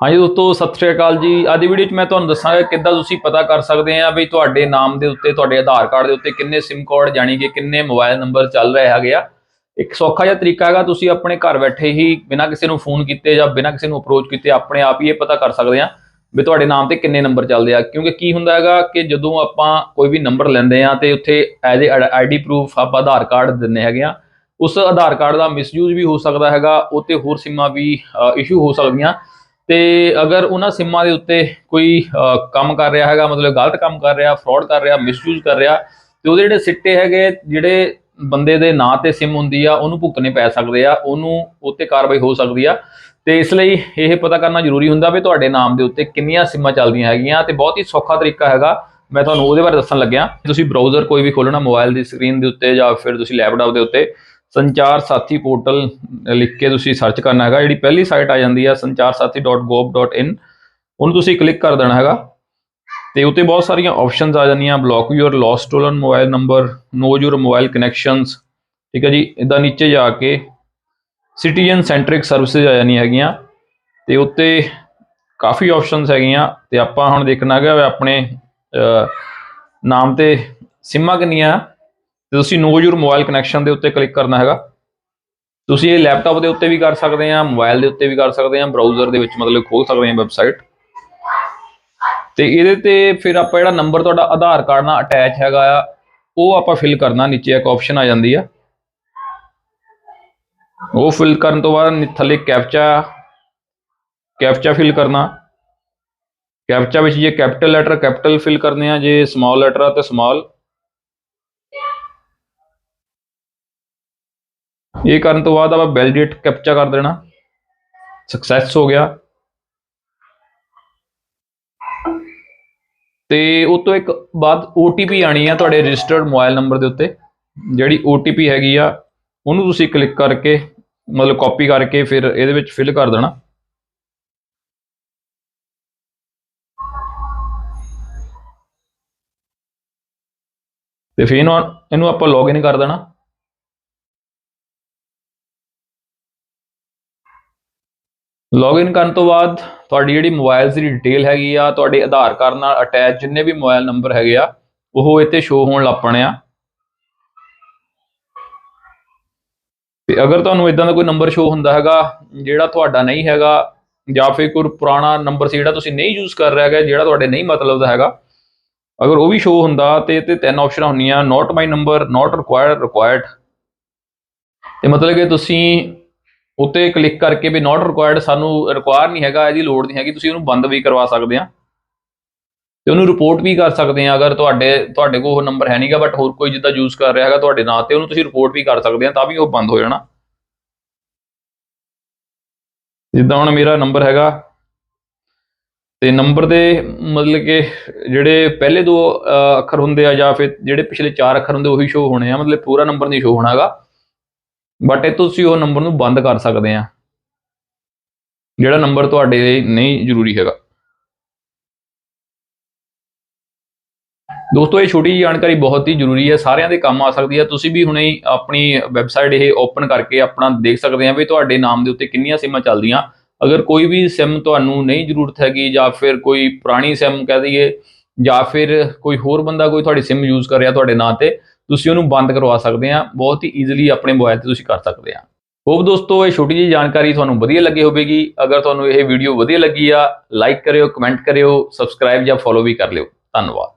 ਹਾਂਜੀ ਦੋਸਤੋ, ਸਤਿ ਸ਼੍ਰੀ ਅਕਾਲ ਜੀ। ਅੱਜ ਦੀ ਵੀਡੀਓ 'ਚ ਮੈਂ ਤੁਹਾਨੂੰ ਦੱਸਾਂਗਾ ਕਿੱਦਾਂ ਤੁਸੀਂ ਪਤਾ ਕਰ ਸਕਦੇ ਆ ਵੀ ਤੁਹਾਡੇ ਨਾਮ ਦੇ ਉੱਤੇ, ਤੁਹਾਡੇ ਆਧਾਰ ਕਾਰਡ ਦੇ ਉੱਤੇ ਕਿੰਨੇ SIM ਕਾਰਡ ਜਾਣੀ ਕਿ ਕਿੰਨੇ ਮੋਬਾਈਲ ਨੰਬਰ ਚੱਲ ਰਹੇ ਹੈਗੇ ਆ। ਇੱਕ ਸੌਖਾ ਜਿਹਾ ਤਰੀਕਾ ਹੈਗਾ, ਤੁਸੀਂ ਆਪਣੇ ਘਰ ਬੈਠੇ ਹੀ ਬਿਨਾਂ ਕਿਸੇ ਨੂੰ ਫੋਨ ਕੀਤੇ ਜਾਂ ਬਿਨਾਂ ਕਿਸੇ ਨੂੰ ਅਪਰੋਚ ਕੀਤੇ ਆਪਣੇ ਆਪ ਹੀ ਇਹ ਪਤਾ ਕਰ ਸਕਦੇ ਆ ਵੀ ਤੁਹਾਡੇ ਨਾਮ ਤੇ ਕਿੰਨੇ ਨੰਬਰ ਚੱਲਦੇ ਆ। ਕਿਉਂਕਿ ਕੀ ਹੁੰਦਾ ਹੈਗਾ ਕਿ ਜਦੋਂ ਆਪਾਂ ਕੋਈ ਵੀ ਨੰਬਰ ਲੈਂਦੇ ਆ ਤੇ ਉੱਥੇ ਐਜ਼ ਏ ਆਈਡੀ ਪ੍ਰੂਫ ਆਪਾਂ ਆਧਾਰ ਕਾਰਡ ਦਿੰਨੇ ਹੈਗੇ ਆ, ਉਸ ਆਧਾਰ ਕਾਰਡ ਦਾ ਮਿਸਯੂਜ਼ ਵੀ ਹੋ ਸਕਦਾ ਹੈਗਾ, ਉਹ ਤੇ ਹੋਰ ਸਿੰਮਾਂ ਵੀ ਇਸ਼ੂ ਹੋ ਸਕਦੀਆਂ। ਤੇ ਅਗਰ ਉਹਨਾਂ ਸਿੰਮਾਂ ਦੇ ਉੱਤੇ ਕੋਈ ਕੰਮ ਕਰ ਰਿਹਾ ਹੈਗਾ, ਮਤਲਬ ਗਲਤ ਕੰਮ ਕਰ ਰਿਹਾ ਫਰਾਡ ਕਰ ਰਿਹਾ ਮਿਸਯੂਜ਼ ਕਰ ਰਿਹਾ, ਤੇ ਉਹਦੇ ਜਿਹੜੇ ਸਿੱਟੇ ਹੈਗੇ, ਜਿਹੜੇ ਬੰਦੇ ਦੇ ਨਾਂ ਤੇ ਸਿਮ ਹੁੰਦੀ ਆ, ਉਹਨੂੰ ਭੁਗਤਣੇ ਪੈ ਸਕਦੇ ਆ, ਉਹਨੂੰ ਉੱਤੇ ਕਾਰਵਾਈ ਹੋ ਸਕਦੀ ਆ। ਤੇ ਇਸ ਲਈ ਇਹ ਪਤਾ ਕਰਨਾ ਜ਼ਰੂਰੀ ਹੁੰਦਾ ਵੀ ਤੁਹਾਡੇ ਨਾਮ ਦੇ ਉੱਤੇ ਕਿੰਨੀਆਂ ਸਿਮਾਂ ਚੱਲਦੀਆਂ ਹੈਗੀਆਂ ਤੇ ਬਹੁਤ ਹੀ ਸੌਖਾ ਤਰੀਕਾ ਹੈਗਾ। ਮੈਂ ਤੁਹਾਨੂੰ ਉਹਦੇ ਬਾਰੇ ਦੱਸਣ ਲੱਗਿਆ। ਤੁਸੀਂ ਬਰਾਊਜ਼ਰ ਕੋਈ ਵੀ ਖੋਲਣਾ ਮੋਬਾਈਲ ਦੀ ਸਕਰੀਨ ਦੇ ਉੱਤੇ ਜਾਂ ਫਿਰ ਤੁਸੀਂ ਲੈਪਟਾਪ ਦੇ ਉੱਤੇ ਸੰਚਾਰ ਸਾਥੀ ਪੋਰਟਲ ਲਿਖ ਕੇ ਤੁਸੀਂ ਸਰਚ ਕਰਨਾ ਹੈਗਾ। ਜਿਹੜੀ ਪਹਿਲੀ ਸਾਈਟ ਆ ਜਾਂਦੀ ਆ sancharsathy.gov.in ਉਹਨੂੰ ਤੁਸੀਂ ਕਲਿੱਕ ਕਰ ਦੇਣਾ ਹੈਗਾ। ਤੇ ਉੱਤੇ ਬਹੁਤ ਸਾਰੀਆਂ ਆਪਸ਼ਨਸ ਆ ਜਾਂਦੀਆਂ। Block your lost stolen mobile number know your mobile connections ਠੀਕ ਹੈ ਜੀ? ਇਦਾਂ ਨੀਚੇ ਜਾ ਕੇ ਸਿਟੀਜ਼ਨ ਸੈਂਟਰਿਕ ਸਰਵਿਸਿਜ਼ ਆ ਜਾਂਦੀਆਂ ਹੈਗੀਆਂ। ਤੇ ਉੱਤੇ ਕਾਫੀ ਆਪਸ਼ਨਸ ਹੈਗੀਆਂ। ਤੇ ਆਪਾਂ ਹੁਣ ਦੇਖਣਾ ਹੈਗਾ ਆਪਣੇ ਨਾਮ ਤੇ ਸਿਮਾਂ ਕਿੰਨੀਆਂ ਤੇ ਤੁਸੀਂ ਨੋ ਯੂਰ ਮੋਬਾਈਲ ਕਨੈਕਸ਼ਨ ਦੇ ਉੱਤੇ ਕਲਿੱਕ ਕਰਨਾ ਹੈਗਾ। ਤੁਸੀਂ ਇਹ ਲੈਪਟਾਪ ਦੇ ਉੱਤੇ ਵੀ ਕਰ ਸਕਦੇ ਆ ਮੋਬਾਈਲ ਦੇ ਉੱਤੇ ਵੀ ਕਰ ਸਕਦੇ ਆ ਬਰਾਊਜ਼ਰ ਦੇ ਵਿੱਚ ਮਤਲਬ ਖੋਲ ਸਕਦੇ ਆ ਵੈਬਸਾਈਟ ਤੇ ਇਹਦੇ ਤੇ ਫਿਰ ਆਪਾਂ ਜਿਹੜਾ ਨੰਬਰ ਤੁਹਾਡਾ ਆਧਾਰ ਕਾਰਡ ਨਾਲ ਅਟੈਚ ਹੈਗਾ ਆ, ਉਹ ਆਪਾਂ ਫਿਲ ਕਰਨਾ, ਨੀਚੇ ਇੱਕ ਆਪਸ਼ਨ ਆ ਜਾਂਦੀ ਆ। ਉਹ ਫਿਲ ਕਰਨ ਤੋਂ ਬਾਅਦ ਥੱਲੇ ਕੈਪਚਾ ਕੈਪਚਾ ਫਿਲ ਕਰਨਾ। ਕੈਪਚਾ ਵਿੱਚ ਜੇ ਕੈਪੀਟਲ ਲੈਟਰ ਕੈਪੀਟਲ ਫਿਲ ਕਰਨੇ ਆ, ਜੇ ਸਮਾਲ ਲੈਟਰ ਆ ਤੇ ਸਮਾਲ ਇਹ ਕਰਨ ਤੋਂ ਬਾਅਦ ਆਪਾਂ ਵੈਲੀਡੇਟ ਕੈਪਚਾ ਕਰ ਦੇਣਾ। ਸਕਸੈਸ ਹੋ ਗਿਆ। ਤੇ ਉਹ ਤੋਂ ਇੱਕ ਬਾਅਦ OTP ਆਣੀ ਆ ਤੁਹਾਡੇ ਰਜਿਸਟਰਡ ਮੋਬਾਈਲ ਨੰਬਰ ਦੇ ਉੱਤੇ। ਜਿਹੜੀ OTP ਹੈਗੀ ਆ, ਉਹਨੂੰ ਤੁਸੀਂ ਕਲਿੱਕ ਕਰਕੇ, ਮਤਲਬ ਕਾਪੀ ਕਰਕੇ ਫਿਰ ਇਹਦੇ ਵਿੱਚ ਫਿਲ ਕਰ ਦੇਣਾ। ਤੇ ਫਿਰ ਇਹਨੂੰ ਇਹਨੂੰ ਆਪਾਂ ਲੌਗਇਨ ਕਰ ਦੇਣਾ। ਲੌਗਇਨ ਕਰਨ ਤੋਂ ਬਾਅਦ ਤੁਹਾਡੀ ਜਿਹੜੀ ਮੋਬਾਈਲ ਦੀ ਡਿਟੇਲ ਹੈਗੀ ਆ, ਤੁਹਾਡੇ ਆਧਾਰ ਕਾਰਡ ਨਾਲ ਅਟੈਚ ਜਿੰਨੇ ਵੀ ਮੋਬਾਈਲ ਨੰਬਰ ਹੈਗੇ ਆ, ਉਹ ਇੱਥੇ ਸ਼ੋ ਹੋਣ ਲੱਗ ਪਣੇ ਆ। ਤੇ ਅਗਰ ਤੁਹਾਨੂੰ ਇਦਾਂ ਦਾ ਕੋਈ ਨੰਬਰ ਸ਼ੋ ਹੁੰਦਾ ਹੈਗਾ, ਜਿਹੜਾ ਤੁਹਾਡਾ ਨਹੀਂ ਹੈਗਾ, ਜਾਂ ਫਿਰ ਕੋਈ ਪੁਰਾਣਾ ਨੰਬਰ ਸੀ ਜਿਹੜਾ ਤੁਸੀਂ ਨਹੀਂ ਯੂਜ਼ ਕਰ ਰਿਹਾ ਹੈਗਾ, ਜਿਹੜਾ ਤੁਹਾਡੇ ਨਹੀਂ ਮਤਲਬ ਦਾ ਹੈਗਾ, ਅਗਰ ਉਹ ਵੀ ਸ਼ੋ ਹੁੰਦਾ ਤੇ ਤੇ ਤਿੰਨ ਆਪਸ਼ਨਾਂ ਹੁੰਦੀਆਂ not my number not required required ਤੇ ਮਤਲਬ ਕਿ ਤੁਸੀਂ ਉੱਤੇ ਕਲਿੱਕ ਕਰਕੇ ਵੀ ਨਾਟ ਰਿਕੁਆਇਰਡ ਸਾਨੂੰ ਰਿਕੁਆਇਰ ਨਹੀਂ ਹੈਗਾ, ਇਹਦੀ ਲੋੜ ਨਹੀਂ ਹੈਗੀ, ਤੁਸੀਂ ਉਹਨੂੰ ਬੰਦ ਵੀ ਕਰਵਾ ਸਕਦੇ ਆ। ਤੇ ਉਹਨੂੰ ਰਿਪੋਰਟ ਵੀ ਕਰ ਸਕਦੇ ਆ, ਅਗਰ ਤੁਹਾਡੇ ਤੁਹਾਡੇ ਕੋਲ ਉਹ ਨੰਬਰ ਹੈ ਨਹੀਂਗਾ ਬਟ ਹੋਰ ਕੋਈ ਜਿੱਦਾਂ ਯੂਜ਼ ਕਰ ਰਿਹਾ ਹੈਗਾ ਤੁਹਾਡੇ ਨਾਂ ਤੇ, ਉਹਨੂੰ ਤੁਸੀਂ ਰਿਪੋਰਟ ਵੀ ਕਰ ਸਕਦੇ ਆ, ਤਾਂ ਵੀ ਉਹ ਬੰਦ ਹੋ ਜਾਣਾ। ਜਿੱਦਾਂ ਹੁਣ ਮੇਰਾ ਨੰਬਰ ਹੈਗਾ, ਤੇ ਨੰਬਰ ਦੇ ਮਤਲਬ ਕਿ ਜਿਹੜੇ ਪਹਿਲੇ ਦੋ ਅੱਖਰ ਹੁੰਦੇ ਆ ਜਾਂ ਫਿਰ ਜਿਹੜੇ ਪਿਛਲੇ ਚਾਰ ਅੱਖਰ ਹੁੰਦੇ, ਉਹੀ ਸ਼ੋ ਹੋਣੇ ਆ, ਮਤਲਬ ਪੂਰਾ ਨੰਬਰ ਨਹੀਂ ਸ਼ੋ ਹੋਣਾਗਾ ਬਟ ਇਹ ਤੁਸੀਂ ਉਹ ਨੰਬਰ ਨੂੰ ਬੰਦ ਕਰ ਸਕਦੇ ਆ। ਜਿਹੜਾ ਨੰਬਰ ਤੁਹਾਡੇ ਲਈ ਨਹੀਂ ਜ਼ਰੂਰੀ ਹੈਗਾ। ਦੋਸਤੋ, ਇਹ ਛੋਟੀ ਜਿਹੀ ਜਾਣਕਾਰੀ ਬਹੁਤ ਹੀ ਜ਼ਰੂਰੀ ਹੈ। ਸਾਰਿਆਂ ਦੇ ਕੰਮ ਆ ਸਕਦੀ ਹੈ। ਤੁਸੀਂ ਵੀ ਹੁਣੇ ਆਪਣੀ ਵੈਬਸਾਈਟ ਇਹ ਓਪਨ ਕਰਕੇ ਆਪਣਾ ਦੇਖ ਸਕਦੇ ਆ ਵੀ ਤੁਹਾਡੇ ਨਾਮ ਦੇ ਉੱਤੇ ਕਿੰਨੀਆਂ ਸਿਮਾਂ ਚੱਲਦੀਆਂ। ਅਗਰ ਕੋਈ ਵੀ ਸਿਮ ਤੁਹਾਨੂੰ ਨਹੀਂ ਜ਼ਰੂਰਤ ਹੈਗੀ ਜਾਂ ਫਿਰ ਕੋਈ ਪੁਰਾਣੀ ਸਿਮ ਕਹਿ ਦਈਏ ਜਾਂ ਫਿਰ ਕੋਈ ਹੋਰ ਬੰਦਾ ਕੋਈ ਤੁਹਾਡੀ ਸਿਮ ਯੂਜ਼ ਕਰ ਰਿਹਾ ਤੁਹਾਡੇ ਨਾਂ ਤੇ ਤੁਸੀਂ ਉਹਨੂੰ ਬੰਦ ਕਰਵਾ ਸਕਦੇ ਆ ਬਹੁਤ ਹੀ ਈਜ਼ੀਲੀ ਆਪਣੇ ਮੋਬਾਈਲ ਤੇ ਤੁਸੀਂ ਕਰ ਸਕਦੇ ਆ ਹੋਪ ਦੋਸਤੋ, ਇਹ ਛੋਟੀ ਜਿਹੀ ਜਾਣਕਾਰੀ ਤੁਹਾਨੂੰ ਵਧੀਆ ਲੱਗੀ ਹੋਵੇਗੀ। ਅਗਰ ਤੁਹਾਨੂੰ ਇਹ ਵੀਡੀਓ ਵਧੀਆ ਲੱਗੀ ਆ ਲਾਈਕ ਕਰਿਓ ਕਮੈਂਟ ਕਰਿਓ ਸਬਸਕ੍ਰਾਈਬ ਜਾਂ ਫੋਲੋ ਵੀ ਕਰ ਲਿਓ। ਧੰਨਵਾਦ।